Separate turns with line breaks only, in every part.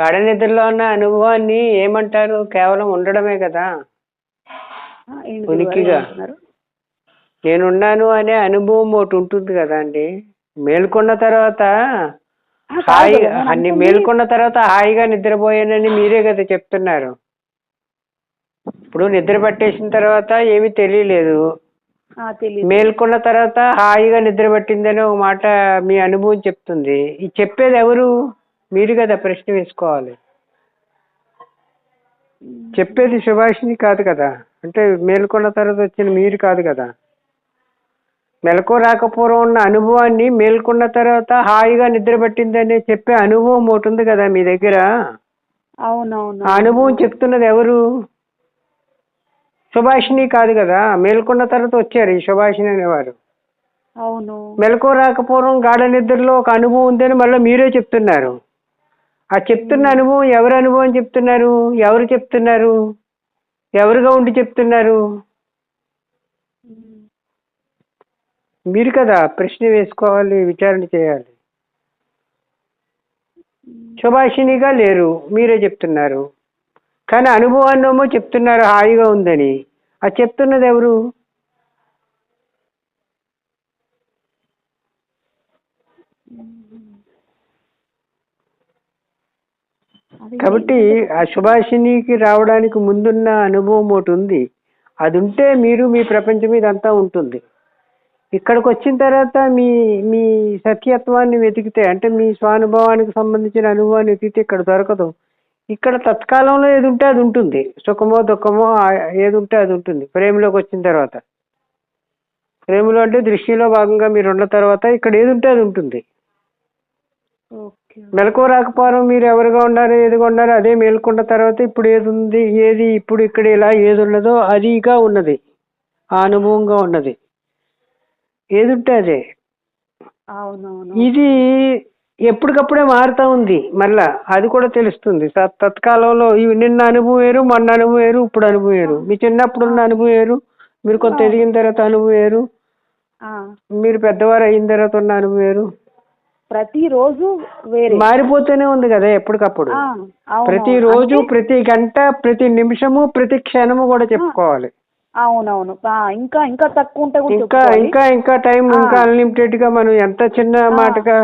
గాఢ నిద్రలో ఉన్న అనుభవాన్ని ఏమంటారు? కేవలం ఉండడమే కదా? ఉనికిగా. నేనున్నాను అనే అనుభవం ఒకటి ఉంటుంది కదా అండి. మేల్కొన్న తర్వాత హాయి అన్ని మేల్కొన్న తర్వాత హాయిగా నిద్రపోయానని మీరే కదా చెప్తున్నారు. ఇప్పుడు నిద్ర పట్టేసిన తర్వాత ఏమీ తెలియలేదు. మేల్కొన్న తర్వాత హాయిగా నిద్ర పట్టిందని ఒక మాట మీ అనుభవం చెప్తుంది. ఇది చెప్పేది ఎవరు? మీరు కదా ప్రశ్న వేసుకోవాలి. చెప్పేది సుభాషిణి కాదు కదా. అంటే మేల్కొన్న తర్వాత వచ్చిన మీరు కాదు కదా. మెలకు రాకపోవడం ఉన్న అనుభవాన్ని మేల్కొన్న తర్వాత హాయిగా నిద్ర పట్టిందని చెప్పే అనుభవం ఒకటి ఉంది కదా మీ దగ్గర.
అవునవును.
అనుభవం చెప్తున్నది ఎవరు? సుభాషిణి కాదు కదా. మేల్కొన్న తర్వాత వచ్చారు ఈ సుభాషిణి అనేవారు.
అవును.
మెలకు రాకపోవడం గాఢ నిద్రలో ఒక అనుభవం ఉందని మళ్ళీ మీరే చెప్తున్నారు. ఆ చెప్తున్న అనుభవం ఎవరు అనుభవం చెప్తున్నారు ఎవరు చెప్తున్నారు ఎవరుగా ఉండి చెప్తున్నారు? మీరు కదా ప్రశ్న వేసుకోవాలి విచారణ చేయాలి. శుభాషిణిగా లేరు మీరే చెప్తున్నారు. కానీ అనుభవాన్నేమో చెప్తున్నారు హాయిగా ఉందని. అది చెప్తున్నది ఎవరు
అది
కాబట్టి ఆ సుభాషిణికి రావడానికి ముందున్న అనుభవం ఒకటి ఉంది. అది ఉంటే మీరు మీ ప్రపంచం ఇదంతా ఉంటుంది. ఇక్కడికి వచ్చిన తర్వాత మీ మీ సత్యత్వాన్ని వెతికితే అంటే మీ స్వానుభవానికి సంబంధించిన అనుభవాన్ని వెతికితే ఇక్కడ దొరకదు. ఇక్కడ తత్కాలంలో ఏది ఉంటే అది ఉంటుంది. సుఖమో దుఃఖమో ఏది ఉంటే అది ఉంటుంది. ప్రేమలోకి వచ్చిన తర్వాత. ప్రేమలో అంటే దృష్టిలో భాగంగా మీరు ఉన్న తర్వాత ఇక్కడ ఏది ఉంటే అది ఉంటుంది. మెలకు రాకపోవడం మీరు ఎవరుగా ఉన్నారు ఏదిగా ఉన్నారు అదే మేల్కొన్న తర్వాత ఇప్పుడు ఏది ఉంది ఏది ఇప్పుడు ఇక్కడ ఇలా ఏది ఉన్నదో అదిగా ఉన్నది. ఆ అనుభవంగా ఉన్నది. ఏది ఉంటే అదే ఇది ఎప్పటికప్పుడే మారుతా ఉంది. మళ్ళా అది కూడా తెలుస్తుంది. తత్కాలంలో ఇవి నిన్న అనుభవం వేరు మొన్న అనుభవం వేరు ఇప్పుడు అనుభవం వేరు మీ చిన్నప్పుడు ఉన్న అనుభవం వేరు మీరు కొంత ఎదిగిన తర్వాత అనుభవం వేరు మీరు పెద్దవారు అయిన తర్వాత ఉన్న అనుభవం వేరు
ప్రతిరోజు వేరే.
మారిపోతూనే ఉంది కదా ఎప్పటికప్పుడు.
అవును,
ప్రతి గంట ప్రతి నిమిషము ప్రతి క్షణము కూడా చెప్పుకోవాలి.
అవునవును. ఇంకా ఇంకా తక్కువ ఉంటే
ఇంకా. ఇంకా ఇంకా టైం ఇంకా అన్లిమిటెడ్గా మనం ఎంత చిన్న మాటగా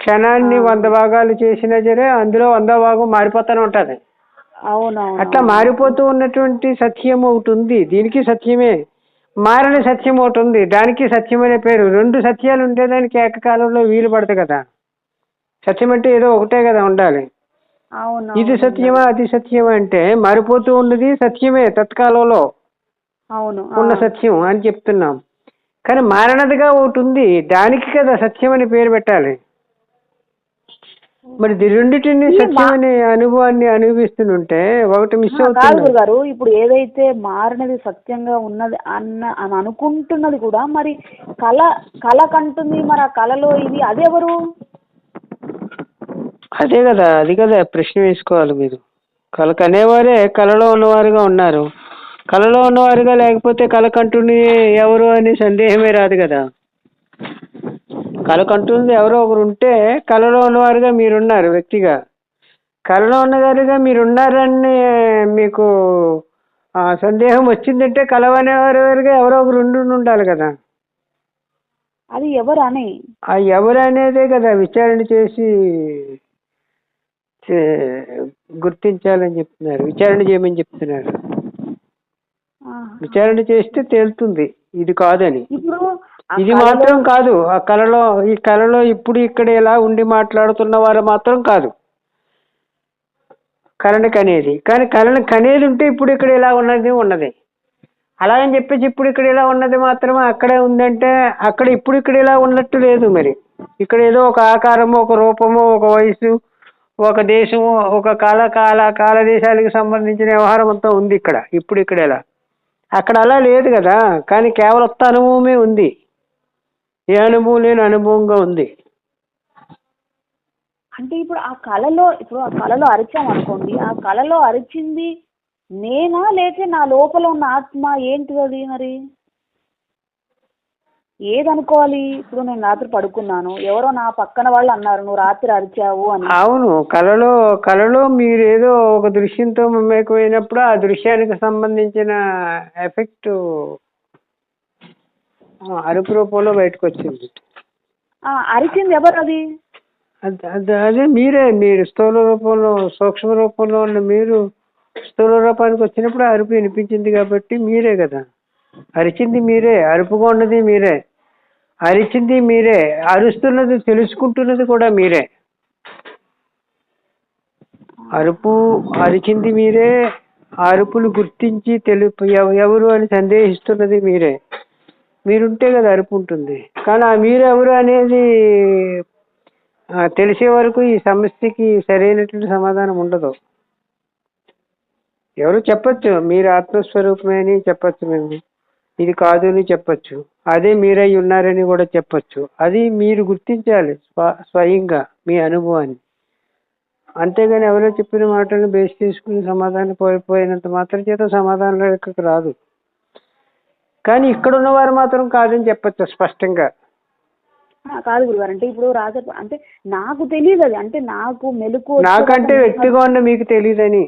క్షణాన్ని వంద భాగాలు చేసినా సరే అందులో వంద భాగం మారిపోతూనే ఉంటది.
అవునవును.
అట్లా మారిపోతూ ఉన్నటువంటి సత్యం ఒకటి ఉంది. దీనికి సత్యమే. మారని సత్యం ఒకటి ఉంది. దానికి సత్యం అనే పేరు. రెండు సత్యాలు ఉంటే దానికి ఏకకాలంలో వీలు పడదు కదా. సత్యం అంటే ఏదో ఒకటే కదా ఉండాలి. ఇది సత్యమా? అది సత్యమా అంటే మారిపోతూ ఉన్నది సత్యమే తత్కాలంలో
అవును.
ఉన్న సత్యం అని చెప్తున్నాం. కానీ మారనదిగా ఒకటి ఉంది. దానికి కదా సత్యం అని పేరు పెట్టాలి. మరి రెండిటిని సత్యం అనే అనుభవాన్ని అనుభవిస్తుంటే ఒకటి మిస్ అవుతుంది
గురుగారు ఇప్పుడు ఏదైతే మారినది సత్యంగా ఉన్నది అన్న అని అనుకుంటున్నది కూడా మరి కళ కళ కంటుంది మరి ఆ కళలో ఇది అదెవరు?
అదే కదా అది కదా ప్రశ్న వేసుకోవాలి మీరు. కళ కనేవారే కళలో ఉన్నవారుగా ఉన్నారు. కళలో ఉన్నవారుగా లేకపోతే కళ కంటుని ఎవరు అనే సందేహమే రాదు కదా. కళ కంటుంది ఎవరో ఒకరు ఉంటే కళలో ఉన్నవారుగా మీరున్నారు వ్యక్తిగా. కళలో ఉన్నవారుగా మీరున్నారని మీకు ఆ, సందేహం వచ్చిందంటే కలవనేవారుగా ఎవరో ఒకరు ఉండి ఉండాలి కదా.
అది ఎవరు అని
ఆ ఎవరు అనేదే కదా విచారణ చేసి గుర్తించాలని చెప్తున్నారు విచారణ చేయమని చెప్తున్నారు. విచారణ చేస్తే తేలుతుంది ఇది కాదని.
ఇప్పుడు
ఇది మాత్రం కాదు. ఆ కళలో ఈ కళలో ఇప్పుడు ఇక్కడ ఇలా ఉండి మాట్లాడుతున్న వారు మాత్రం కాదు. కళను కనేది. కానీ కళను కనేది ఉంటే ఇప్పుడు ఇక్కడ ఇలా ఉన్నది ఉన్నది. అలాగని చెప్పేసి ఇప్పుడు ఇక్కడ ఇలా ఉన్నది మాత్రమే అక్కడే ఉందంటే అక్కడ ఇప్పుడు ఇక్కడ ఇలా ఉన్నట్టు లేదు మరి. ఇక్కడ ఏదో ఒక ఆకారము ఒక రూపము ఒక వయసు ఒక దేశము ఒక కాల కాల కాల దేశాలకు సంబంధించిన వ్యవహారం అంతా ఉంది ఇక్కడ. ఇప్పుడు ఇక్కడ ఇలా అక్కడ అలా లేదు కదా. కానీ కేవలం అనుభవమే ఉంది. ఏ అనుభవం లేని అనుభవంగా ఉంది.
అంటే ఇప్పుడు ఆ కళలో ఇప్పుడు ఆ కళలో అరిచాం అనుకోండి ఆ కళలో అరిచింది నేనా లేక నా లోపల ఉన్న ఆత్మ ఏంటిది అది మరి? ఏది అనుకోవాలి ఇప్పుడు నేను రాత్రి పడుకున్నాను ఎవరో నా పక్కన వాళ్ళు అన్నారు నువ్వు రాత్రి అరిచావు అని.
అవును కళలో కళలో మీరు ఏదో ఒక దృశ్యంతో మమేకమైనప్పుడు ఆ దృశ్యానికి సంబంధించిన ఎఫెక్ట్ అరుపు రూపంలో బయటకు వచ్చింది
అరిచింది ఎవరు అది
అద- మీరే మీరు స్థూల రూపంలో సూక్ష్మ రూపంలో ఉన్న మీరు స్థూల రూపానికి వచ్చినప్పుడు అరుపు వినిపించింది కాబట్టి మీరే కదా. అరిచింది మీరే అరుపుగా ఉన్నది మీరే. అరిచింది మీరే అరుస్తున్నది తెలుసుకుంటున్నది కూడా మీరే. అరుపు అరిచింది మీరే అరుపులు గుర్తించి తెలుపు ఎవ- ఎవరు అని సందేహిస్తున్నది మీరే. మీరుంటే కదా అరుపు ఉంటుంది కానీ ఆ మీరు ఎవరు అనేది తెలిసే వరకు ఈ సమస్యకి సరైనటువంటి సమాధానం ఉండదు. ఎవరు చెప్పచ్చు మీరు ఆత్మస్వరూపమే అని చెప్పొచ్చు మేము. ఇది కాదు అని చెప్పచ్చు. అదే మీరై ఉన్నారని కూడా చెప్పొచ్చు. అది మీరు గుర్తించాలి స్వ స్వయంగా మీ అనుభవాన్ని. అంతేగాని ఎవరో చెప్పిన మాటలను బేస్ చేసుకుని సమాధానం పోయిపోయినంత మాత్రం చేత సమాధానం రాదు. కానీ ఇక్కడ ఉన్నవారు మాత్రం కాదని చెప్పొచ్చు స్పష్టంగా.
కాదు గురుగారు అంటే ఇప్పుడు రాజ అంటే నాకు తెలియదు అది. అంటే నాకు మెలకు
నాకంటే వ్యక్తిగా ఉన్న మీకు తెలియదని.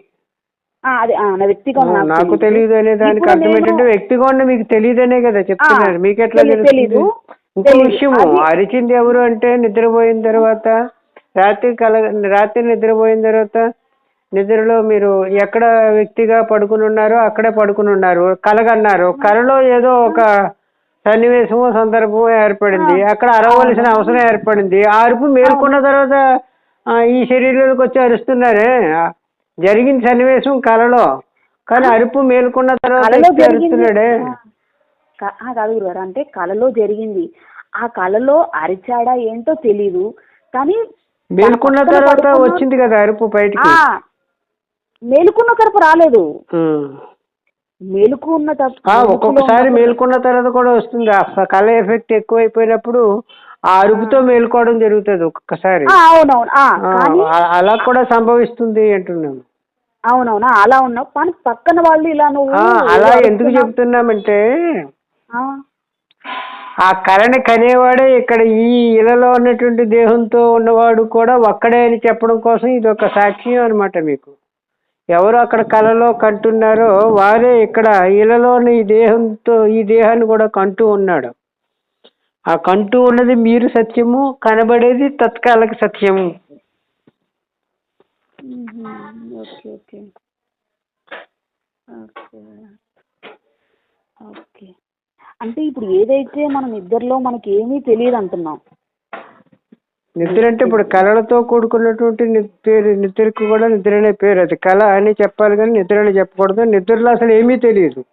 అదే నా వ్యక్తిగా
నాకు తెలియదు. అనే దానికి అర్థం ఏంటంటే వ్యక్తిగా ఉన్న మీకు తెలియదనే కదా చెప్తున్నారు. మీకు ఎట్లా
తెలి-
తెలుస్తుంది?
తెలీదు.
ఇంకో. విషయము అరిచింది ఎవరు అంటే నిద్రపోయిన తర్వాత రాత్రి కల రాత్రి నిద్రపోయిన తర్వాత నిద్రలో మీరు ఎక్కడ వ్యక్తిగా పడుకుని ఉన్నారో అక్కడే పడుకుని ఉన్నారు. కలగన్నారు. కలలో ఏదో ఒక సన్నివేశము సందర్భము ఏర్పడింది. అక్కడ అరవలసిన అవసరం ఏర్పడింది. ఆ అరుపు మేల్కొన్న తర్వాత ఈ శరీరంలోకి వచ్చి అరుస్తున్నారే? జరిగిన సన్నివేశం కలలో. కానీ అరుపు మేల్కొన్న తర్వాత అరుస్తున్నాడే?
కాదు గురుగారు అంటే కలలో జరిగింది. ఆ కలలో అరిచాడా ఏంటో తెలీదు. కానీ
మేల్కొన్న తర్వాత వచ్చింది కదా అరుపు బయటికి.
మేలుకున్న తరపు రాలేదు.
ఉమ్.
మేలుకు ఉన్న తప్పు
ఆ, ఒక్కొక్కసారి మేల్కొన్న తర్వాత కూడా వస్తుంది. ఆ కళ ఎఫెక్ట్ ఎక్కువైపోయినప్పుడు ఆ అరుపుతో మేల్కోవడం జరుగుతుంది ఒక్కొక్కసారి.
అవునవును.
అలా కూడా సంభవిస్తుంది అంటున్నాను.
అవునవునా అలా ఉన్నావు. కానీ పక్కన వాళ్ళు ఇలా నువ్వు
అలా ఎందుకు. చెప్తున్నామంటే
ఆ,
ఆ కళని కనేవాడే ఇక్కడ ఈ ఇలలో ఉన్నటువంటి దేహంతో ఉన్నవాడు కూడా ఒక్కడే అని చెప్పడం కోసం ఇది ఒక సాక్ష్యం అనమాట మీకు. ఎవరు అక్కడ కళలో కంటున్నారో వారే ఇక్కడ ఇలలోని ఈ దేహంతో ఈ దేహాన్ని కూడా కంటూ ఉన్నాడు. ఆ కంటూ ఉన్నది మీరు సత్యము కనబడేది తత్కాలక సత్యము.
Okay okay. ఓకే. ఓకే. అంటే ఇప్పుడు ఏదైతే మనం ఇద్దరిలో మనకి ఏమీ తెలియదు అంటున్నాం
నిద్ర అంటే ఇప్పుడు కళలతో కూడుకున్నటువంటి ని- పేరు నిద్రకు కూడా నిద్ర అనే పేరు. అది కళ అని చెప్పాలి కానీ నిద్ర అని చెప్పకూడదు. నిద్రలో అసలు ఏమీ తెలియదు.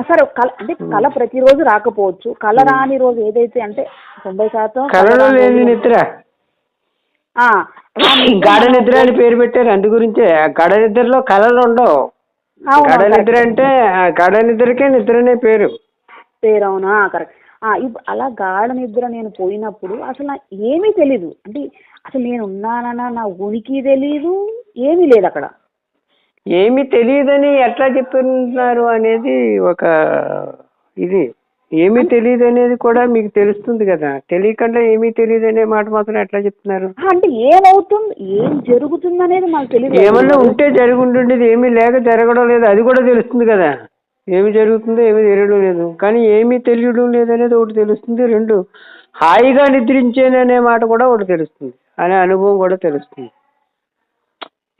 సరే కళ అంటే కళ ప్రతిరోజు రాకపోవచ్చు. కళ రాని రోజు ఏదైతే అంటే తొంభై శాతం కళ
కళలో లేని నిద్ర.
ఆ నిద్ర
నిద్ర అని పేరు పెట్టారు. అందు గురించే గాఢ నిద్రలో కళలు ఉండవు.
correct.
నిద్ర అంటే గాఢ నిద్రకే నిద్ర అనే పేరు.
పేరు అవునా? కరెక్ట్. అలా గాఢ నిద్ర నేను పోయినప్పుడు అసలు నాకు ఏమీ తెలీదు. అంటే అసలు నేను ఉన్నానన్న నా ఉనికి తెలీదు ఏమీ లేదు అక్కడ.
ఏమీ తెలియదని ఎట్లా చెప్తున్నారు అనేది ఒక ఇది. ఏమీ తెలియదు అనేది కూడా మీకు తెలుస్తుంది కదా. తెలియకుండా ఏమీ తెలియదు అనే మాట మాత్రం ఎట్లా చెప్తున్నారు?
అంటే ఏమవుతుంది ఏం జరుగుతుంది అనేది మాకు తెలియదు
ఏమన్నా ఉంటే జరిగి ఉంటుండేది ఏమీ లేక జరగడం లేదు అది కూడా తెలుస్తుంది కదా. ఏమి జరుగుతుందో ఏమీ తెలియడం లేదు. కానీ ఏమీ తెలియడం లేదు అనేది ఒకటి తెలుస్తుంది రెండు హాయిగా నిద్రించాననే మాట కూడా ఒకటి తెలుస్తుంది అనే అనుభవం కూడా తెలుస్తుంది.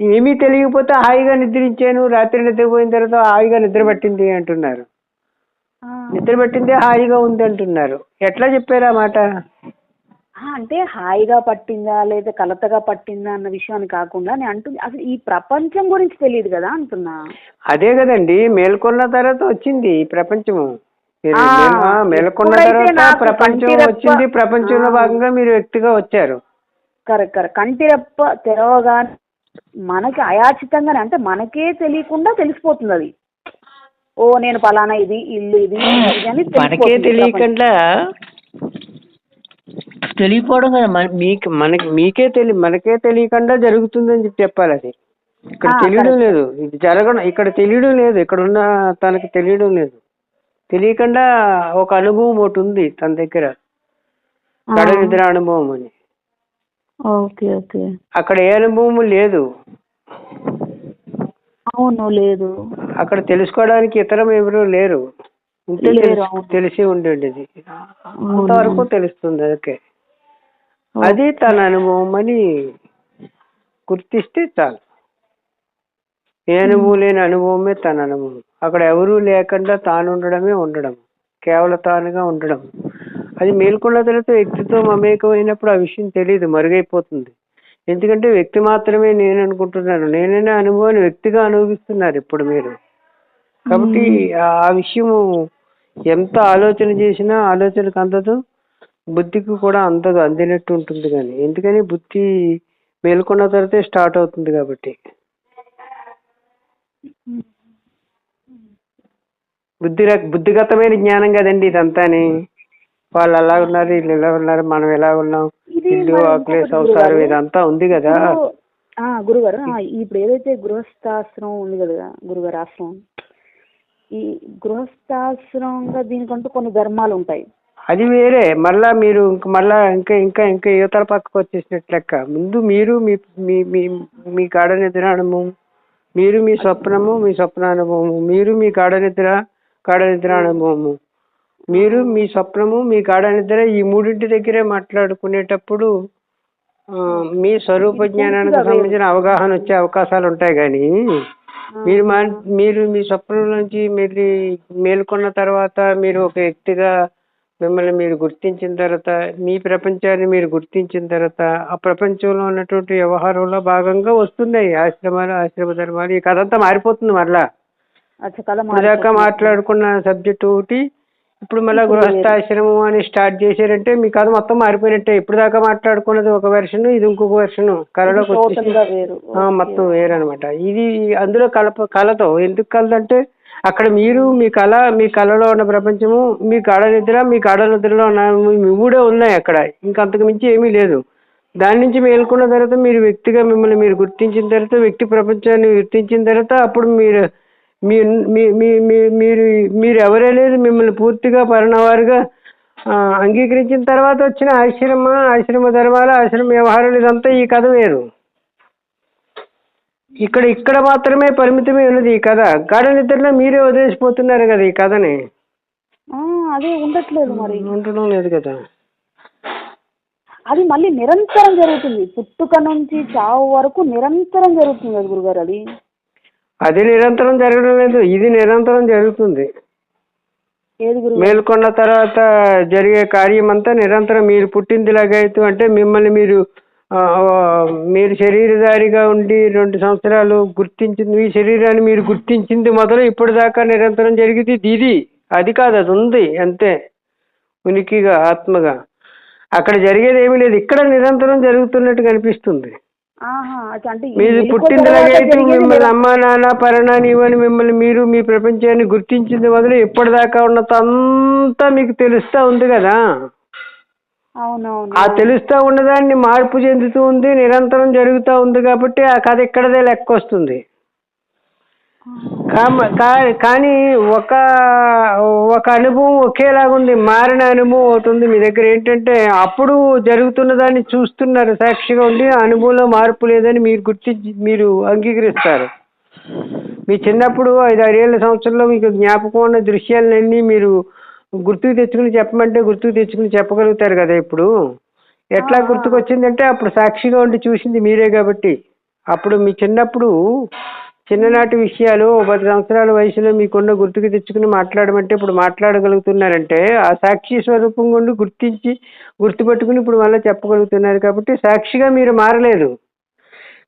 ఏమీ తెలియకపోతే హాయిగా నిద్రించాను రాత్రి నిద్రపోయిన తర్వాత హాయిగా నిద్ర పట్టింది అంటున్నారు. నిద్ర పట్టింది హాయిగా ఉంది అంటున్నారు. ఎట్లా చెప్పారు ఆ మాట?
అంటే హాయిగా పట్టిందా లేదా కలతగా పట్టిందా అన్న విషయాన్ని కాకుండా నేను అంటుంది అసలు ఈ ప్రపంచం గురించి తెలియదు కదా అంటున్నా.
అదే కదండి మేల్కొన్న తర్వాత వచ్చింది ఈ ప్రపంచము. మేల్కొన్న తర్వాత ప్రపంచం వచ్చింది ప్రపంచంలో. భాగంగా మీరు వ్యక్తిగా వచ్చారు.
Correct correct. కంటి రెప్ప తెరవగానే మనకి అయాచితంగానే అంటే మనకే తెలియకుండా తెలిసిపోతుంది అది ఓ నేను పలానా ఇది ఇల్లు ఇది అని
మనకే తెలియకుండా తెలియకపోవడం కదా. మన- మీకు మనకి మీకే తెలియ మనకే తెలియకుండా జరుగుతుందని చెప్పి చెప్పాలి అది. ఇక్కడ
ఆ,
తెలియడం. లేదు. ఇది జరగడం ఇక్కడ తెలియడం లేదు. ఇక్కడ ఉన్న తనకి తెలియడం లేదు. తెలియకుండా ఒక అనుభవం ఒకటి ఉంది తన దగ్గర.
ఆ,
కడ నిద్ర అనుభవం అని.
Okay okay.
అక్కడ ఏ అనుభవం లేదు.
అవును లేదు.
అక్కడ తెలుసుకోవడానికి ఇతరం ఎవరు లేరు. ఉంటే తెలుసు- ఉండేది. అంతవరకు తెలుస్తుంది ఓకే అది తన అనుభవం అని గుర్తిస్తే చాలు. ఏ అనుభవం లేని అనుభవమే తన అనుభవం. అక్కడ ఎవరూ లేకుండా తాను ఉండడమే ఉండడం. కేవలం తానుగా ఉండడం. అది మేల్కొన్న తర్వాత వ్యక్తితో మమేకమైనప్పుడు ఆ విషయం తెలియదు మరుగైపోతుంది. ఎందుకంటే వ్యక్తి మాత్రమే నేను అనుకుంటున్నాను. నేనైనా అనుభవాన్ని వ్యక్తిగా అనుభవిస్తున్నారు ఇప్పుడు మీరు. కాబట్టి ఆ విషయము ఎంత ఆలోచన చేసినా ఆలోచనకు అందదు బుద్ధికి కూడా అందదు అందినట్టు ఉంటుంది కానీ. ఎందుకని బుద్ధి మేల్కొన్న తర్వాతే స్టార్ట్ అవుతుంది కాబట్టి. బుద్ధి బుద్ధిగతమైన జ్ఞానం కదండి ఇదంతాని. వాళ్ళు అలా ఉన్నారు వీళ్ళు ఇలా ఉన్నారు మనం ఎలా ఉన్నాం ఇల్లు ఆకలి సంసారం. ఇదంతా ఉంది కదా.
గురుగారు ఇప్పుడు ఏదైతే గృహస్థాశ్రమం ఉంది కదా గురుగారు ఆశ్రమం. ఈ గృహస్థాశ్రమంగా దీనికంటూ కొన్ని ధర్మాలు ఉంటాయి
అది వేరే. మళ్ళా మీరు ఇంక మళ్ళా ఇంకా ఇంకా ఇంకా యువతల పక్కకు వచ్చేసినట్టు లెక్క. ముందు మీరు మీ మీ మీ మీ గాఢ నిద్ర అనుభవం మీరు మీ స్వప్నము మీ స్వప్న అనుభవము మీరు మీ గాఢ నిద్ర గాఢ నిద్ర అనుభవము. మీరు మీ స్వప్నము మీ గాఢ నిద్ర ఈ మూడింటి దగ్గరే మాట్లాడుకునేటప్పుడు మీ స్వరూప జ్ఞానానికి సంబంధించిన అవగాహన వచ్చే అవకాశాలు ఉంటాయి కానీ మీరు మా మీరు మీ స్వప్నం నుంచి మీరు మేల్కొన్న తర్వాత మీరు ఒక వ్యక్తిగా మిమ్మల్ని మీరు గుర్తించిన తర్వాత మీ ప్రపంచాన్ని మీరు గుర్తించిన తర్వాత ఆ ప్రపంచంలో ఉన్నటువంటి వ్యవహారంలో భాగంగా వస్తున్నాయి ఆశ్రమాలు ఆశ్రమ ధర్మాలు. ఈ కథ అంతా మారిపోతుంది మరలా.
అచ్చా కళ
ఇప్పుడు దాకా మాట్లాడుకున్న సబ్జెక్ట్ ఒకటి ఇప్పుడు మళ్ళీ గృహస్థాశ్రమం అని స్టార్ట్ చేశారంటే మీ కథ మొత్తం మారిపోయినట్టే. ఇప్పుడు దాకా మాట్లాడుకున్నది ఒక వెర్షన్ ఇది ఇంకొక వెర్షన్ కళలోకి
వేరు.
ఆ, మొత్తం వేరనమాట ఇది అందులో కలప కలతో ఎందుకు కలదంటే అక్కడ మీరు మీ కళ మీ కళలో ఉన్న ప్రపంచము మీ గాఢ నిద్ర మీ గాఢ నిద్రలో ఉన్న మూడే ఉన్నాయి అక్కడ. ఇంకా అంతకు మించి ఏమీ లేదు. దాని నుంచి మేల్కొన్న తర్వాత మీరు వ్యక్తిగా మిమ్మల్ని మీరు గుర్తించిన తర్వాత వ్యక్తి ప్రపంచాన్ని గుర్తించిన తర్వాత అప్పుడు మీరు మీ మీ- మీ- మీ- మీరు మీరు ఎవరనేది మిమ్మల్ని పూర్తిగా పరిణవారుగా అంగీకరించిన తర్వాత వచ్చిన ఆశ్రమ ఆశ్రమ ధర్మాలు ఆశ్రమ వ్యవహారాలు ఇదంతా ఈ కథ వేరు. ఇక్కడ ఇక్కడ మాత్రమే పరిమితమై ఉన్నది ఈ కథ. గాఢ నిద్రలో మీరే వదిలేసిపోతున్నారు కదా ఈ కథని.
అదే ఉండట్లేదు మరి.
ఉండడం లేదు కదా.
అది మళ్ళీ నిరంతరం జరుగుతుంది. పుట్టుక నుంచి చావు వరకు నిరంతరం జరుగుతుంది కదా గురుగారు అది.
అది నిరంతరం జరగడం లేదు ఇది నిరంతరం జరుగుతుంది. మేల్కొన్న తర్వాత జరిగే కార్యం అంతా నిరంతరం మీరు పుట్టిందిలాగైతే అంటే మిమ్మల్ని మీరు మీరు శరీరధారిగా ఉండి రెండు సంవత్సరాలు గుర్తించింది మీ శరీరాన్ని మీరు గుర్తించింది మొదలు ఇప్పటిదాకా నిరంతరం జరిగింది ఇది. అది కాదు అది ఉంది అంతే. ఉనికిగా ఆత్మగా. అక్కడ జరిగేది ఏమీ లేదు ఇక్కడ నిరంతరం జరుగుతున్నట్టు కనిపిస్తుంది. మీరు
జరిగేది
మిమ్మల్ని అమ్మా నాన్న పరణాని ఇవని మిమ్మల్ని మీరు మీ ప్రపంచాన్ని గుర్తించింది మొదలు ఇప్పటిదాకా ఉన్నదంతా మీకు తెలుస్తా ఉంది కదా? ఆ తెలుస్తా ఉన్నదాన్ని మార్పు చెందుతూ ఉంది నిరంతరం జరుగుతూ ఉంది కాబట్టి ఆ కథ ఇక్కడదే లెక్క వస్తుంది. కానీ ఒక ఒక అనుభవం ఒకేలాగుంది మారిన అనుభవం అవుతుంది మీ దగ్గర ఏంటంటే అప్పుడు జరుగుతున్న దాన్ని చూస్తున్నారు. సాక్షిగా ఉండి అనుభవంలో మార్పు లేదని మీరు గుర్తించి మీరు అంగీకరిస్తారు. మీ చిన్నప్పుడు ఐదు ఆరేళ్ళ సంవత్సరంలో మీకు జ్ఞాపకం ఉన్న దృశ్యాలన్నీ మీరు గుర్తుకు తెచ్చుకుని చెప్పమంటే గుర్తుకు తెచ్చుకుని చెప్పగలుగుతారు కదా ఇప్పుడు. ఎట్లా గుర్తుకొచ్చిందంటే అప్పుడు సాక్షిగా ఉండి చూసింది మీరే కాబట్టి. అప్పుడు మీ చిన్నప్పుడు చిన్ననాటి విషయాలు ఓ పది సంవత్సరాల వయసులో మీకున్న గుర్తుకు తెచ్చుకుని మాట్లాడమంటే ఇప్పుడు మాట్లాడగలుగుతున్నారంటే ఆ సాక్షి స్వరూపం గుండి గుర్తించి గుర్తుపట్టుకుని ఇప్పుడు మళ్ళీ చెప్పగలుగుతున్నారు కాబట్టి సాక్షిగా మీరు మారలేదు.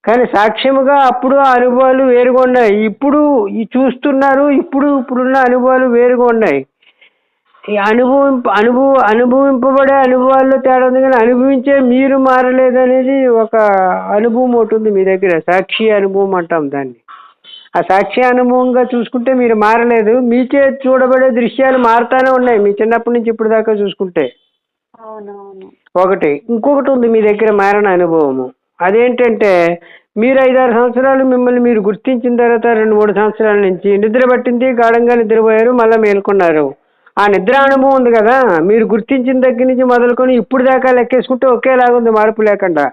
కానీ సాక్ష్యముగా అప్పుడు ఆ అనుభవాలు వేరుగా ఉన్నాయి. ఇప్పుడు చూస్తున్నారు ఇప్పుడు ఇప్పుడున్న అనుభవాలు వేరుగా ఉన్నాయి. ఈ అనుభవం అనుభవ అనుభవింపబడే అనుభవాల్లో తేడా ఉంది కానీ అనుభవించే మీరు మారలేదు అనేది ఒక అనుభవం ఒకటి ఉంది మీ దగ్గర సాక్షి అనుభవం అంటాం దాన్ని. ఆ సాక్షి అనుభవంగా చూసుకుంటే మీరు మారలేదు. మీచే చూడబడే దృశ్యాలు మారుతానే ఉన్నాయి. మీ చిన్నప్పటి నుంచి ఇప్పుడు దాకా చూసుకుంటే. ఒకటి ఇంకొకటి ఉంది మీ దగ్గర మారిన అనుభవము. అదేంటంటే మీరు ఐదారు సంవత్సరాలు మిమ్మల్ని మీరు గుర్తించిన తర్వాత రెండు మూడు సంవత్సరాల నుంచి నిద్ర పట్టింది గాఢంగా నిద్రపోయారు మళ్ళీ మేల్కొన్నారు. ఆ నిద్ర అనుభవం ఉంది కదా. మీరు గుర్తించిన దగ్గర నుంచి మొదలుకొని ఇప్పుడు దాకా లెక్కేసుకుంటే ఒకేలాగా ఉంది మార్పు లేకుండా.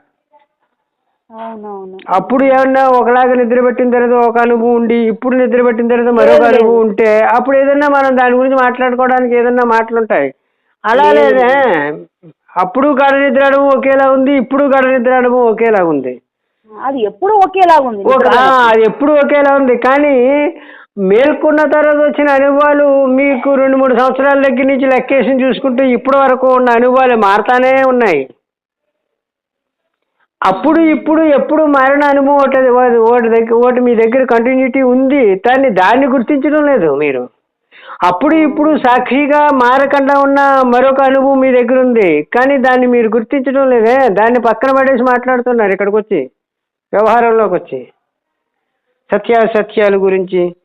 అప్పుడు ఏమన్నా ఒకలాగా నిద్ర పెట్టిన తర్వాత ఒక అనుభవం ఉండి ఇప్పుడు నిద్ర పెట్టిన తర్వాత మరొక. అనుభవం ఉంటే అప్పుడు ఏదన్నా మనం దాని గురించి మాట్లాడుకోవడానికి ఏదన్నా మాటలు ఉంటాయి అలా
లేదు,
అప్పుడు గడ నిద్ర అనుభవం ఒకేలా ఉంది ఇప్పుడు గడ నిద్ర అనుభవం ఒకేలా ఉంది.
అది ఎప్పుడు ఒకేలాగా ఉంది
అది ఎప్పుడు ఒకేలా ఉంది. కానీ మేల్కొన్న తర్వాత వచ్చిన అనుభవాలు మీకు రెండు మూడు సంవత్సరాల దగ్గర నుంచి లెక్కేసి చూసుకుంటే ఇప్పటి వరకు ఉన్న అనుభవాలు మారుతానే ఉన్నాయి. అప్పుడు ఇప్పుడు ఎప్పుడు మారిన అనుభవం ఒకటి ఓ- దగ్గర ఒకటి మీ దగ్గర కంటిన్యూటీ ఉంది. దాన్ని దాన్ని గుర్తించడం లేదు మీరు. అప్పుడు ఇప్పుడు సాక్షిగా మారకుండా ఉన్న మరొక అనుభవం మీ దగ్గర ఉంది. కానీ దాన్ని మీరు గుర్తించడం లేదే. దాన్ని పక్కన పడేసి మాట్లాడుతున్నారు ఇక్కడికి వచ్చి వ్యవహారంలోకి వచ్చి సత్యాసత్యాల గురించి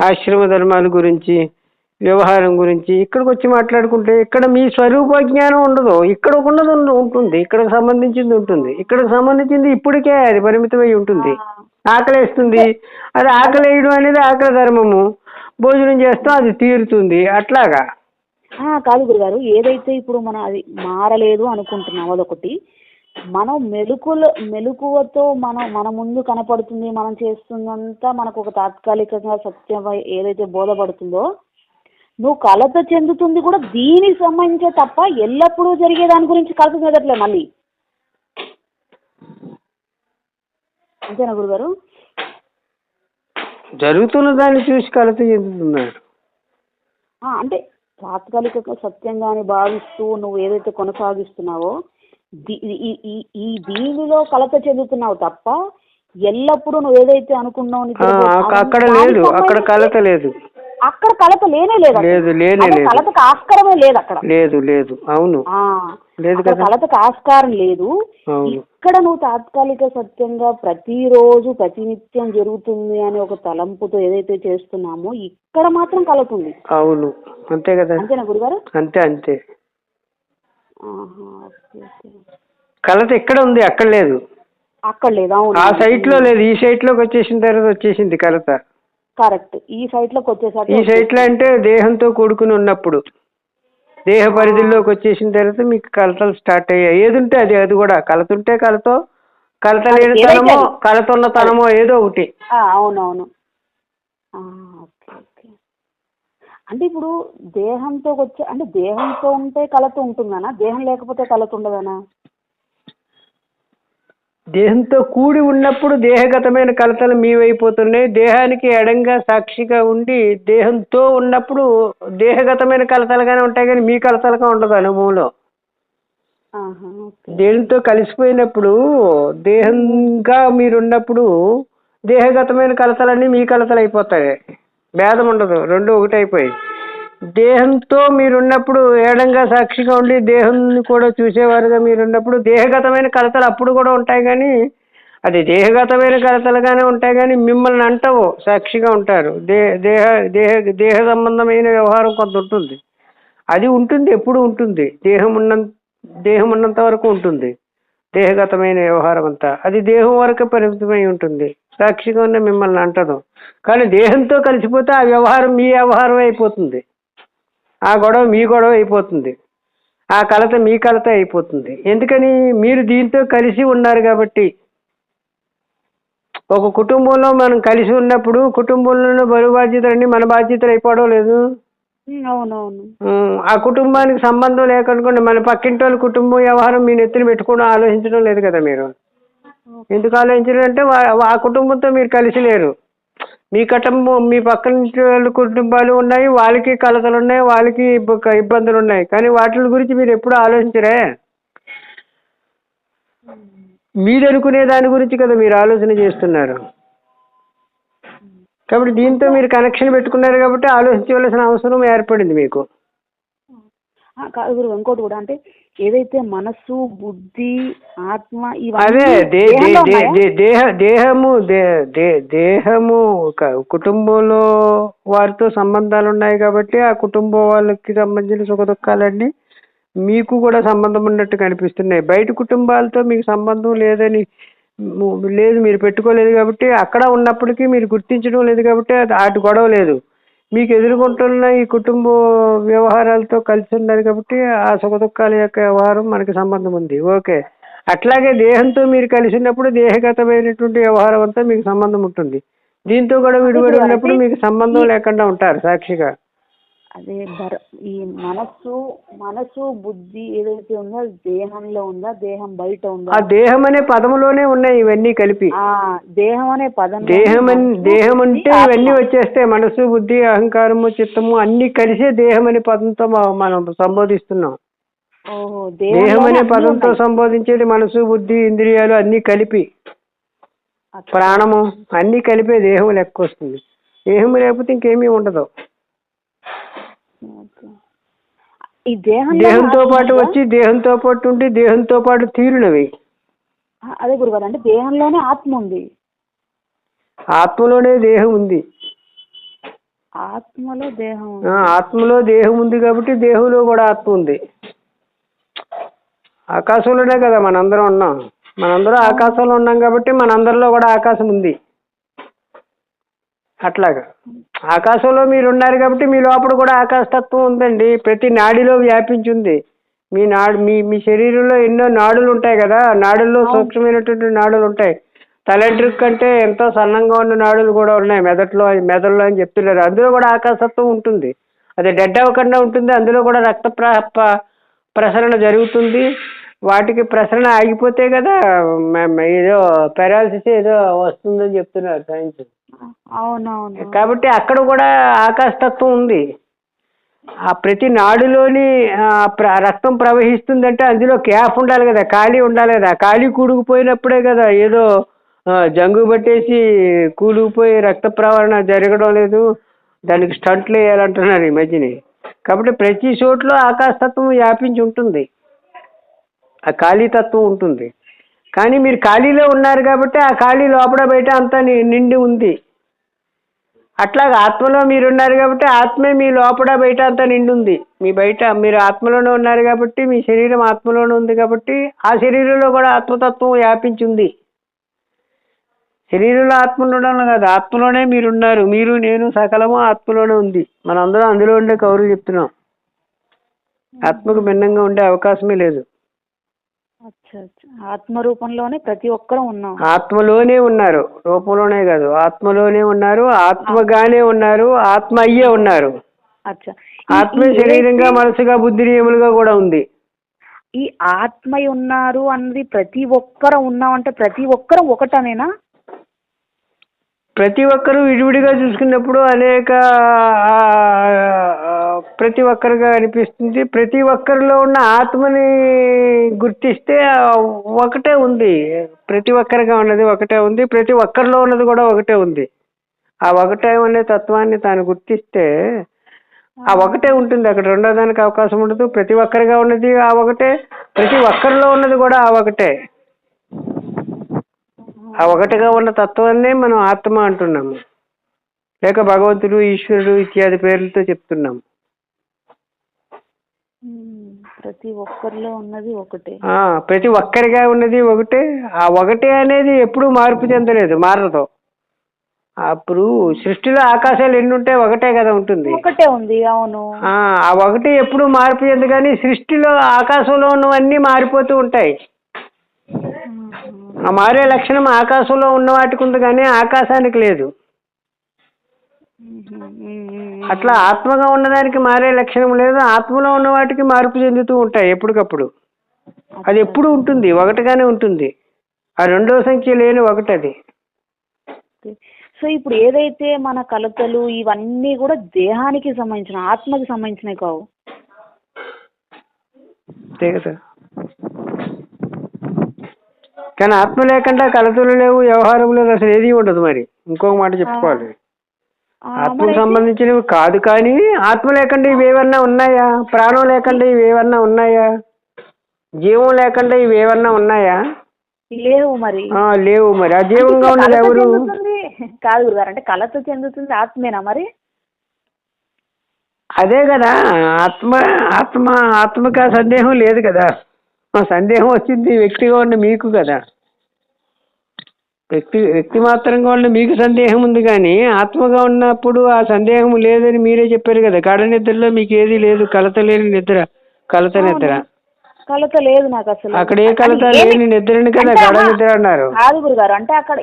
ఆశ్రమ ధర్మాల గురించి వ్యవహారం గురించి ఇక్కడికి వచ్చి మాట్లాడుకుంటే ఇక్కడ మీ స్వరూప జ్ఞానం ఉండదు. ఇక్కడ ఉన్నది ఉంటుంది. ఇక్కడికి సంబంధించింది ఉంటుంది. ఇక్కడికి సంబంధించింది ఇప్పటికే అది పరిమితమై ఉంటుంది. ఆకలేస్తుంది. అది ఆకలేయడం అనేది ఆకలి ధర్మము. భోజనం చేస్తాం అది తీరుతుంది. అట్లాగా.
కాదు గురుగారు ఏదైతే ఇప్పుడు మనం అది మారలేదు అనుకుంటున్నాం అదొకటి. మనం మెలకుల మెలకువతో మనం మన ముందు కనపడుతుంది మనం చేస్తుందంతా మనకు ఒక తాత్కాలికంగా సత్యం ఏదైతే బోధపడుతుందో నువ్వు కలత చెందుతుంది కూడా దీనికి సంబంధించే తప్ప ఎల్లప్పుడూ జరిగే దాని గురించి కలత చెందట్లే మళ్ళీ. అంతేనా గురుగారు?
జరుగుతున్న దాన్ని చూసి కలత చెందుతున్నారు.
ఆ, అంటే తాత్కాలిక సత్యంగాని భావిస్తూ నువ్వు ఏదైతే కొనసాగిస్తున్నావో ఈ- దీనిలో కలత చెందుతున్నావు తప్ప ఎల్లప్పుడూ నువ్వు ఏదైతే అనుకున్నావు
అక్కడ లేదు. అక్కడ కలత లేదు.
అక్కడ కలత లేనే లేదు.
లేదు, లేనే లేదు.
కలతకు ఆస్కారమే లేదు అక్కడ
లేదు లేదు. అవును. లేదు.
కలతకు ఆస్కారం లేదు. ఇక్కడ నువ్వు తాత్కాలిక సత్యంగా ప్రతిరోజు ప్రతినిత్యం జరుగుతుంది అని ఒక తలంపుతో ఏదైతే చేస్తున్నామో ఇక్కడ మాత్రం కలత ఉంది.
అవును. అంతే కదా?
అంతేనా గురుగారు?
అంతే అంతే. కలత ఎక్కడ ఉంది? అక్కడ లేదు.
అక్కడ లేదు అవును.
ఆ సైట్లో లేదు. ఈ సైట్లోకి వచ్చేసిన తర్వాత వచ్చేసింది కలత.
కరెక్ట్. ఈ సైట్లోకి వచ్చేసరికి
ఈ సైట్లో అంటే దేహంతో కూడుకుని ఉన్నప్పుడు దేహ పరిధిలోకి వచ్చేసిన తర్వాత మీకు కలతలు స్టార్ట్ అయ్యాయి. ఏది ఉంటే అది అది కూడా. కలత ఉంటే కలతో కలత లేని తనమో
అది.
కలత ఉన్న తనమో ఏదో ఒకటి.
అవునవును. ఆ, ఓకే ఓకే. అంటే ఇప్పుడు దేహంతో వచ్చే అంటే దేహంతో ఉంటే కలత ఉంటుందనా? దేహం లేకపోతే కలత ఉండదనా?
దేహంతో కూడి ఉన్నప్పుడు దేహగతమైన కలతలు మీవైపోతున్నాయి. దేహానికి ఎడంగా సాక్షిగా ఉండి దేహంతో ఉన్నప్పుడు దేహగతమైన కలతలుగానే ఉంటాయి కానీ మీ కలతలుగా ఉండదు అనుభవంలో. దేనితో కలిసిపోయినప్పుడు దేహంగా మీరున్నప్పుడు దేహగతమైన కలతలన్నీ మీ కలతలు అయిపోతాయి భేదం ఉండదు రెండు ఒకటైపోయి. దేహంతో మీరున్నప్పుడు ఏడంగా సాక్షిగా ఉండి దేహాన్ని కూడా చూసేవారుగా మీరున్నప్పుడు దేహగతమైన కలతలు అప్పుడు కూడా ఉంటాయి కానీ అది దేహగతమైన కలతలుగానే ఉంటాయి కానీ మిమ్మల్ని అంటవు సాక్షిగా ఉంటారు. దే దేహ దేహ దేహ సంబంధమైన వ్యవహారం కొంత ఉంటుంది. అది ఉంటుంది ఎప్పుడు ఉంటుంది. దేహం ఉన్న దేహం ఉన్నంత వరకు ఉంటుంది. దేహగతమైన వ్యవహారం అంతా. అది దేహం వరకు పరిమితమై ఉంటుంది. సాక్షిగా ఉన్న మిమ్మల్ని అంటదు. కానీ దేహంతో కలిసిపోతే ఆ వ్యవహారం మీ వ్యవహారం అయిపోతుంది. ఆ గొడవ మీ గొడవ అయిపోతుంది. ఆ కలత మీ కలత అయిపోతుంది. ఎందుకని? మీరు దీంతో కలిసి ఉన్నారు కాబట్టి. ఒక కుటుంబంలో మనం కలిసి ఉన్నప్పుడు కుటుంబంలోనే బరువు బాధ్యతలన్నీ మన బాధ్యతలు అయిపోవడం లేదు.
అవునవును.
ఆ కుటుంబానికి సంబంధం లేకనుకోండి మన పక్కింటి వాళ్ళ కుటుంబం వ్యవహారం మీ నెత్తిన పెట్టుకోవడం ఆలోచించడం లేదు కదా మీరు. ఎందుకు ఆలోచించడం అంటే ఆ కుటుంబంతో మీరు కలిసి లేరు. మీ కుటుంబం మీ పక్కన నుంచి వాళ్ళ కుటుంబాలు ఉన్నాయి వాళ్ళకి కలతలు ఉన్నాయి వాళ్ళకి ఇబ్బందులు ఉన్నాయి. కానీ వాటి గురించి మీరు ఎప్పుడు ఆలోచించరే? మీరు అనుకునే దాని గురించి కదా మీరు ఆలోచన చేస్తున్నారు. కాబట్టి దీంతో మీరు కనెక్షన్ పెట్టుకున్నారు కాబట్టి ఆలోచించవలసిన అవసరం ఏర్పడింది మీకు.
కాదు గురు ఇంకోటి కూడా అంటే ఏదైతే మనస్సు బుద్ధి ఆత్మ
అదే దేహము దేహము ఒక కుటుంబంలో వారితో సంబంధాలు ఉన్నాయి కాబట్టి ఆ కుటుంబం వాళ్ళకి సంబంధించిన సుఖ దుఃఖాలన్నీ మీకు కూడా సంబంధం ఉన్నట్టు కనిపిస్తున్నాయి. బయట కుటుంబాలతో మీకు సంబంధం లేదని లేదు మీరు పెట్టుకోలేదు కాబట్టి అక్కడ ఉన్నప్పటికీ మీరు గుర్తించడం లేదు కాబట్టి అది అటు గొడవ లేదు. మీకు ఎదుర్కొంటున్న ఈ కుటుంబ వ్యవహారాలతో కలిసి ఉన్నారు కాబట్టి ఆ సుఖ దుఃఖాల యొక్క వ్యవహారం మనకి సంబంధం ఉంది. ఓకే. అట్లాగే దేహంతో మీరు కలిసి ఉన్నప్పుడు దేహగతమైనటువంటి వ్యవహారం అంతా మీకు సంబంధం ఉంటుంది. దీంతో కూడా విడిపడి ఉన్నప్పుడు మీకు సంబంధం లేకుండా ఉంటారు సాక్షిగా.
అదే బర ఈ మనస్సు మనసు బుద్ధి ఏదైతే ఉందో దేహంలో ఉందా దేహం బయట
ఆ
ఉందా
దేహం అనే పదములోనే ఉన్నాయి ఇవన్నీ కలిపి.
ఆ దేహం అనే పదం
దేహం అన్- దేహం అంటే ఇవన్నీ వచ్చేస్తాయి మనసు బుద్ధి అహంకారము చిత్తము అన్ని కలిసే దేహం అనే పదంతో మ- మనం సంబోధిస్తున్నాం.
ఓహో
దేహం
దేహంలోనే
అనే
అన్నీ
పదంతో
ఉన్నాయి.
సంబోధించేది మనసు బుద్ధి ఇంద్రియాలు అన్ని కలిపి.
అచ్చా.
ప్రాణము అన్ని కలిపే దేహం లెక్క వస్తుంది దేహం లేకపోతే ఇంకేమీ ఉండదు
ఓకే. ఈ దేహంలో
దేహంతో పాటు? వచ్చి దేహంతో పాటు ఉండి దేహంతో పాటు తీరునవి.
అదే గురుగారు అంటే దేహంలోనే ఆత్మ ఉంది.
ఆత్మలోనే దేహం ఉంది.
ఆత్మలో దేహం
ఆత్మలో దేహం ఉంది కాబట్టి దేహంలో కూడా ఆత్మ ఉంది. ఆకాశంలోనే కదా మనందరం ఉన్నాం. మనందరం ఆకాశంలో ఉన్నాం కాబట్టి మనందరిలో కూడా ఆకాశం ఉంది. అట్లాగా. ఆకాశంలో మీరు ఉన్నారు కాబట్టి మీ లోపల కూడా ఆకాశతత్వం ఉందండి. ప్రతి నాడిలో వ్యాపించి ఉంది. మీ నాడు మీ మీ శరీరంలో ఎన్నో నాడులు ఉంటాయి కదా. నాడుల్లో సూక్ష్మమైనటువంటి నాడులు ఉంటాయి. తలెంట్రుక్ కంటే ఎంతో సన్నంగా ఉన్న నాడులు కూడా ఉన్నాయి. మెదట్లో మెదడులో అని చెప్తున్నారు. అందులో కూడా ఆకాశతత్వం ఉంటుంది. అది డెడ్ అవ్వకుండా ఉంటుంది. అందులో కూడా రక్త ప్రసరణ జరుగుతుంది. వాటికి ప్రసరణ ఆగిపోతే కదా ఏదో పెరాలసిస్ ఏదో వస్తుందని చెప్తున్నారు సైన్స్
అవునవును.
కాబట్టి అక్కడ కూడా ఆకాశతత్వం ఉంది. ఆ ప్రతి నాడులోని రక్తం ప్రవహిస్తుందంటే అందులో క్యాప్ ఉండాలి కదా ఖాళీ ఉండాలి కదా. ఖాళీ కూడుకుపోయినప్పుడే కదా ఏదో జంగు పట్టేసి కూడుకుపోయి రక్త ప్రవరణ జరగడం లేదు. దానికి స్టంట్లు వేయాలంటున్నారు ఈ మధ్యని. కాబట్టి ప్రతి చోట్ల ఆకాశతత్వం వ్యాపించి ఉంటుంది. ఆ ఖాళీ తత్వం ఉంటుంది. కానీ మీరు ఖాళీలో ఉన్నారు కాబట్టి ఆ ఖాళీ లోపల బయట అంతా ని- నిండి ఉంది. అట్లాగే ఆత్మలో మీరు ఉన్నారు కాబట్టి ఆత్మే మీ లోపల బయట అంతా నిండి ఉంది. మీ బయట మీరు ఆత్మలోనే ఉన్నారు కాబట్టి మీ శరీరం ఆత్మలోనే ఉంది కాబట్టి ఆ శరీరంలో కూడా ఆత్మతత్వం వ్యాపించింది శరీరంలో ఆత్మ ఉండడం కాదు ఆత్మలోనే మీరు ఉన్నారు మీరు నేను సకలము ఆత్మలోనే ఉంది. మనందరం అందులో ఉండే కౌరులు చెప్తున్నాం. ఆత్మకు భిన్నంగా ఉండే అవకాశమే లేదు.
అచ్చా అచ్చా ఆత్మ రూపంలోనే ప్రతి ఒక్కరూ ఉన్నాం.
ఆత్మలోనే ఉన్నారు. రూపంలోనే కాదు. ఆత్మలోనే ఉన్నారు. ఆత్మగానే ఉన్నారు. ఆత్మ అయ్యే ఉన్నారు.
అచ్చా.
ఆత్మ శరీరంగా మనసుగా బుద్ధి నియములుగా కూడా ఉంది.
ఈ ఆత్మ ఉన్నారు అన్నది ప్రతి ఒక్కరు ఉన్నామంటే ప్రతి ఒక్కరు ఒకటనేనా?
ప్రతి ఒక్కరూ విడివిడిగా చూసుకున్నప్పుడు అనేక ప్రతి ఒక్కరుగా అనిపిస్తుంది. ప్రతి ఒక్కరిలో ఉన్న ఆత్మని గుర్తిస్తే ఒకటే ఉంది. ప్రతి ఒక్కరిగా ఉన్నది ఒకటే ఉంది. ప్రతి ఒక్కరిలో ఉన్నది కూడా ఒకటే ఉంది. ఆ ఒకటే అనే తత్వాన్ని తాను గుర్తిస్తే ఆ ఒకటే ఉంటుంది. అక్కడ రెండో దానికి అవకాశం ఉండదు. ప్రతి ఒక్కరిగా ఉన్నది ఆ ఒకటే. ప్రతి ఒక్కరిలో ఉన్నది కూడా ఆ ఒకటే. ఆ ఒకటిగా ఉన్న తత్వాన్నే మనం ఆత్మ అంటున్నాము. లేక భగవంతుడు ఈశ్వరుడు ఇత్యాది పేర్లతో చెప్తున్నాము.
ప్రతి ఒక్కరిలో ఉన్నది ఒకటే.
ఆ, ప్రతి ఒక్కరిగా ఉన్నది ఒకటే. ఆ ఒకటే అనేది ఎప్పుడూ మార్పు చెందలేదు మారదు. అప్పుడు సృష్టిలో ఆకాశాలు ఎన్ని ఉంటే ఒకటే కదా ఉంటుంది.
ఒకటే ఉంది అవును.
ఆ ఆ ఒకటి ఎప్పుడు మార్పు చెందు కానీ సృష్టిలో ఆకాశంలో ఉన్నవన్నీ మారిపోతూ ఉంటాయి. ఆ మారే లక్షణం ఆకాశంలో ఉన్న వాటికి ఉంది కానీ ఆకాశానికి లేదు. అట్లా ఆత్మగా ఉన్నదానికి మారే లక్షణం లేదు ఆత్మలో ఉన్న వాటికి మార్పు చెందుతూ ఉంటాయి ఎప్పటికప్పుడు. అది ఎప్పుడు ఉంటుంది? ఒకటిగానే ఉంటుంది. ఆ రెండో సంఖ్య లేని ఒకటి అది.
సో ఇప్పుడు ఏదైతే మన కలతలు ఇవన్నీ కూడా దేహానికి సంబంధించిన ఆత్మకి సంబంధించినవి కావు?
అంతే కదా కానీ ఆత్మ లేకుండా కలతలు లేవు వ్యవహారం లేదు అసలు ఏది ఉండదు మరి. ఇంకొక మాట చెప్పుకోవాలి. ఆత్మకు సంబంధించినవి కాదు కానీ ఆత్మ లేకుండా ఇవేవన్నా ఉన్నాయా? ప్రాణం లేకుండా ఇవేవన్నా ఉన్నాయా? జీవం లేకుండా ఇవేవన్నా ఉన్నాయా?
లేవు మరి.
ఆ, లేవు మరి. ఆ జీవంగా ఉన్నది ఎవరు?
కాదు గురుగారు అంటే కలత చెందుతుంది ఆత్మేనా మరి?
అదే కదా ఆత్మ ఆత్మ ఆత్మకి సందేహం లేదు కదా. సందేహం వచ్చింది వ్యక్తిగా ఉన్న మీకు కదా. వ్యక్తి వ్యక్తి మాత్రంగా ఉన్న మీకు సందేహం ఉంది కానీ ఆత్మగా ఉన్నప్పుడు ఆ సందేహం లేదని మీరే చెప్పారు కదా. గాఢ నిద్రలో మీకు ఏది లేదు కలత లేని నిద్ర కలత నిద్ర.
కలత లేదు నాకు అసలు.
అక్కడ ఏ కలత లేని నిద్రని కదా గాఢ నిద్ర అన్నారు.
కాదు గురుగారు అంటే అక్కడ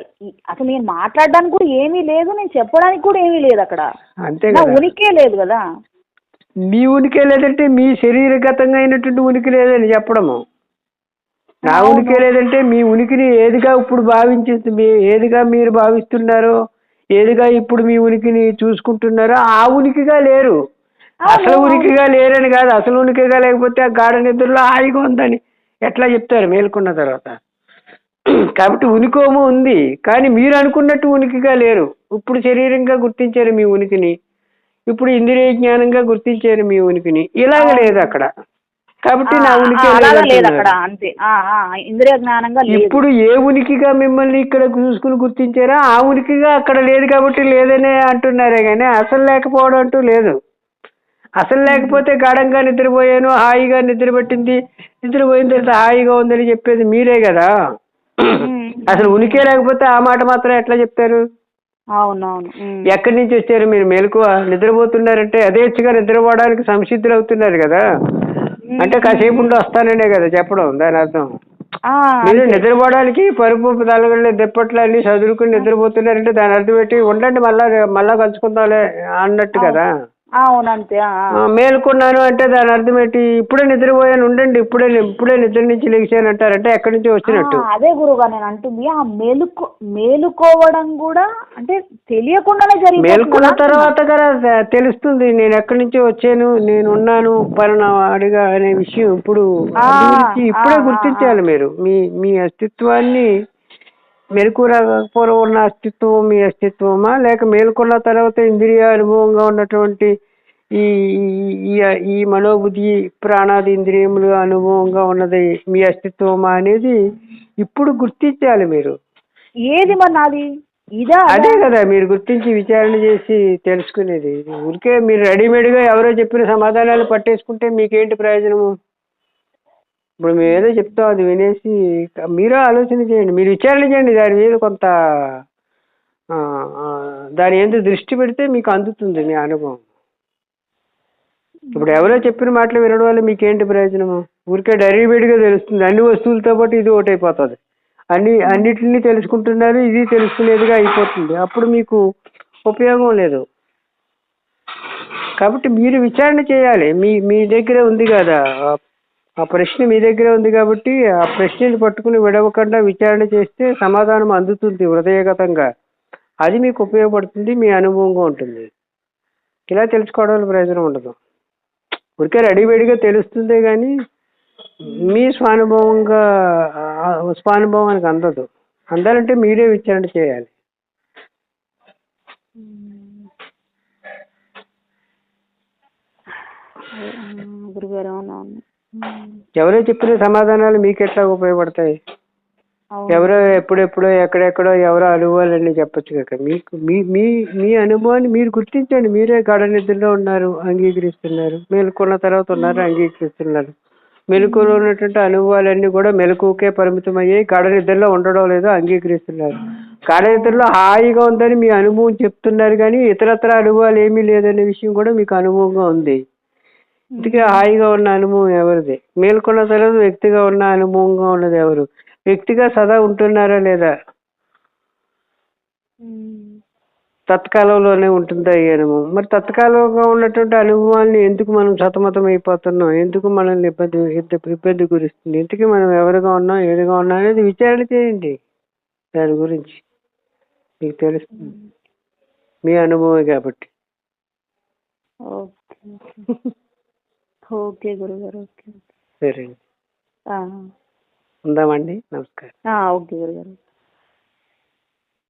అసలు నేను మాట్లాడడానికి కూడా ఏమీ లేదు నేను చెప్పడానికి కూడా ఏమీ లేదు అక్కడ.
అంతే కదా.
ఉనికే లేదు కదా.
మీ ఉనికి లేదంటే మీ శరీరగతంగా అయినటువంటి ఉనికి లేదని చెప్పడము. నా. ఉనికి లేదంటే మీ ఉనికిని ఏదిగా ఇప్పుడు భావించి మీ ఏదిగా మీరు భావిస్తున్నారో ఏదిగా ఇప్పుడు మీ ఉనికిని చూసుకుంటున్నారో ఆ ఉనికిగా లేరు. అసలు ఉనికిగా లేరని కాదు అసలు ఉనికిగా లేకపోతే ఆ గాఢ నిద్రలో హాయిగా ఉందని ఎట్లా చెప్తారు మేల్కొన్న తర్వాత? కాబట్టి ఉనికోము ఉంది కానీ మీరు అనుకున్నట్టు ఉనికిగా లేరు. ఇప్పుడు శరీరంగా గుర్తించారు మీ ఉనికిని ఇప్పుడు ఇంద్రియ జ్ఞానంగా గుర్తించారు మీ ఉనికిని. ఇలాగ లేదు అక్కడ. కాబట్టి నా ఉనికి
లేదు. అక్కడ అంతే. ఇంద్రియ జ్ఞానంగా
ఇప్పుడు ఏ ఉనికిగా మిమ్మల్ని ఇక్కడ చూసుకుని గుర్తించారో? ఆ ఉనికిగా అక్కడ లేదు కాబట్టి లేదనే అంటున్నారే కానీ అసలు లేకపోవడం అంటూ లేదు. అసలు లేకపోతే గాఢంగా నిద్రపోయాను హాయిగా నిద్ర పట్టింది నిద్రపోయిన తర్వాత హాయిగా ఉందని చెప్పేది మీరే కదా. అసలు ఉనికే లేకపోతే ఆ మాట మాత్రం ఎట్లా చెప్తారు?
అవునవును.
ఎక్కడి నుంచి వచ్చారు మీరు? మెలకువ? నిద్రపోతున్నారంటే యథేచ్ఛగా నిద్రపోవడానికి సంసిద్ధులు అవుతున్నారు కదా. అంటే కాసేపు ఉండి వస్తాననే కదా చెప్పడం దాని అర్థం. మీరు నిద్రపోవడానికి పరుపు తలగళ్ళు దుప్పట్లు అన్ని చదువుకుని నిద్రపోతున్నారంటే దాని అర్థం పెట్టి ఉండండి మళ్ళా మళ్ళా కలుసుకుందాంలే అన్నట్టు కదా.
అవును అంతే ఆ, ఆ.
ఆ, మేలుకున్నాను అంటే దాని అర్థం ఏంటి? ఇప్పుడే నిద్రపోయాను ఉండండి ఇప్పుడే ఇప్పుడే నిద్ర నుంచి లెగిసాను అంటారంటే ఎక్కడి నుంచి వచ్చినట్టు?
అదే గురువుగా నేను అంటుంది ఆ మేలుకో మేలుకోవడం కూడా అంటే తెలియకుండానే
మేల్కొన్న
జరిగిపోతుంది
తర్వాత కదా తెలుస్తుంది నేను ఎక్కడి నుంచి వచ్చాను నేను ఉన్నాను పలానా వాడిగా అనే విషయం ఇప్పుడు ఇప్పుడే గుర్తించాలి మీరు. మీ మీ అస్తిత్వాన్ని మెలకు రాకపోవడం ఉన్న అస్తిత్వం మీ అస్తిత్వమా? లేక మేల్కొన్న తర్వాత ఇంద్రియ అనుభవంగా ఉన్నటువంటి ఈ ఈ- ఈ ఈ మనోబుద్ధి ప్రాణాది ఇంద్రియములు అనుభవంగా ఉన్నది మీ అస్తిత్వమా అనేది ఇప్పుడు గుర్తించాలి మీరు.
ఏది మరి నాది ఇదా
అదే కదా మీరు గుర్తించి విచారణ చేసి తెలుసుకునేది. ఊరికే మీరు రెడీమేడ్గా ఎవరో చెప్పిన సమాధానాలు పట్టేసుకుంటే మీకేంటి ప్రయోజనము? ఇప్పుడు మేము ఏదో చెప్తాం అది వినేసి మీరే ఆలోచన చేయండి. మీరు విచారణ చేయండి దాని మీద కొంత దాని ఎందుకు దృష్టి పెడితే మీకు అందుతుంది మీ అనుభవం. ఇప్పుడు ఎవరో చెప్పిన మాటలు వినడం వల్ల మీకేంటి ప్రయోజనము? ఊరికే రెడీమేడ్గా తెలుస్తుంది. అన్ని వస్తువులతో పాటు ఇది ఒకటి అయిపోతుంది. అన్ని అన్నిటిని తెలుసుకుంటున్నారు ఇది తెలుసుకునేదిగా అయిపోతుంది. అప్పుడు మీకు ఉపయోగం లేదు. కాబట్టి మీరు విచారణ చేయాలి. మీ మీ దగ్గరే ఉంది కదా. ఆ- ప్రశ్న మీ దగ్గరే ఉంది కాబట్టి ఆ ప్రశ్నని పట్టుకుని విడవకుండా విచారణ చేస్తే సమాధానం అందుతుంది హృదయగతంగా. అది మీకు ఉపయోగపడుతుంది మీ అనుభవంగా ఉంటుంది. ఇలా తెలుసుకోవడం వల్ల ప్రయోజనం ఉండదు. ఊరికే రెడీమేడ్గా తెలుస్తుందే కానీ మీ స్వానుభవంగా స్వానుభవానికి అందదు. అందాలంటే మీరే విచారణ చేయాలి.
గురుగారు అవునవును
ఎవరో చెప్పిన సమాధానాలు మీకు ఎట్లా ఉపయోగపడతాయి ఎవరో ఎప్పుడెప్పుడో ఎక్కడెక్కడో ఎవరో అనుభవాలన్నీ చెప్పొచ్చు కాక మీకు మీ మీ మీ అనుభవాన్ని మీరు గుర్తించండి. మీరే గాఢ నిద్రలో ఉన్నారు అంగీకరిస్తున్నారు. మేలుకున్న తర్వాత ఉన్నారు అంగీకరిస్తున్నారు. మెలకువలో ఉన్నటువంటి అనుభవాలన్నీ కూడా మెలకువకే పరిమితం అయ్యాయి గాఢ నిద్రలో ఉండడం లేదో అంగీకరిస్తున్నారు. గాఢ నిద్రలో హాయిగా ఉందని మీ అనుభవం చెప్తున్నారు కానీ ఇతరత్ర అనుభవాలు ఏమీ లేదనే విషయం కూడా మీకు అనుభవంగా ఉంది. ఇంటికి హాయిగా ఉన్న అనుభవం ఎవరిది? మేల్కొన్న తర్వాత వ్యక్తిగా ఉన్న అనుభవంగా ఉన్నది ఎవరు? వ్యక్తిగా సదా ఉంటున్నారా లేదా. తత్కాలంలోనే ఉంటుందా ఈ అనుభవం? మరి తత్కాలంగా ఉన్నటువంటి అనుభవాల్ని ఎందుకు మనం సతమతం అయిపోతున్నాం ఎందుకు మనల్ని ఇబ్బంది ఇబ్బంది- ఇబ్బంది గురిస్తుంది? ఇంతకీ మనం ఎవరుగా ఉన్నాం ఏదిగా ఉన్నాం అనేది విచారణ చేయండి దాని గురించి. మీకు తెలుస్తుంది. మీ అనుభవమే కాబట్టి.
ఓకే. ఓకే గురుగారు ఓకే.
సరే
ఆ,
ఉందామండి? నమస్కారం.
ఓకే గురుగారు.